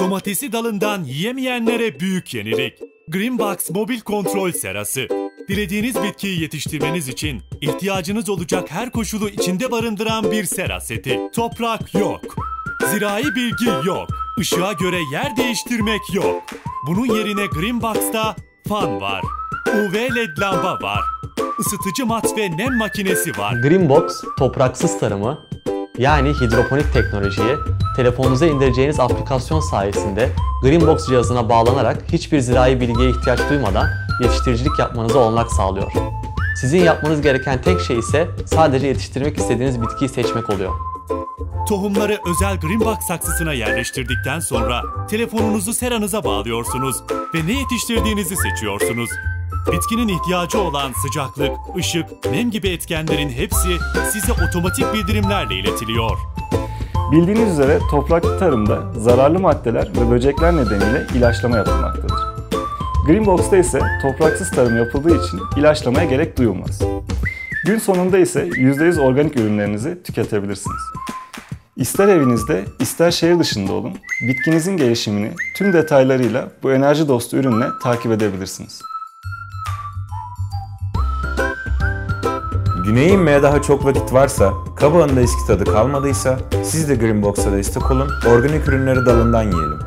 Domatesi dalından yiyemeyenlere büyük yenilik. Greenbox mobil kontrol serası. Dilediğiniz bitkiyi yetiştirmeniz için ihtiyacınız olacak her koşulu içinde barındıran bir sera seti. Toprak yok. Zirai bilgi yok. Işığa göre yer değiştirmek yok. Bunun yerine Greenbox'ta fan var. UV led lamba var. Isıtıcı mat ve nem makinesi var. Greenbox, topraksız tarımı, yani hidroponik teknolojiyi telefonunuza indireceğiniz aplikasyon sayesinde Greenbox cihazına bağlanarak hiçbir zirai bilgiye ihtiyaç duymadan yetiştiricilik yapmanıza olanak sağlıyor. Sizin yapmanız gereken tek şey ise sadece yetiştirmek istediğiniz bitkiyi seçmek oluyor. Tohumları özel Greenbox saksısına yerleştirdikten sonra telefonunuzu seranıza bağlıyorsunuz ve ne yetiştirdiğinizi seçiyorsunuz. Bitkinin ihtiyacı olan sıcaklık, ışık, nem gibi etkenlerin hepsi size otomatik bildirimlerle iletiliyor. Bildiğiniz üzere topraklı tarımda zararlı maddeler ve böcekler nedeniyle ilaçlama yapılmaktadır. Greenbox'ta ise topraksız tarım yapıldığı için ilaçlamaya gerek duyulmaz. Gün sonunda ise %100 organik ürünlerinizi tüketebilirsiniz. İster evinizde, ister şehir dışında olun, bitkinizin gelişimini tüm detaylarıyla bu enerji dostu ürünle takip edebilirsiniz. Güneye inmeye daha çok vakit varsa, kabağında eski tadı kalmadıysa siz de Greenbox'a destek olun, organik ürünleri dalından yiyelim.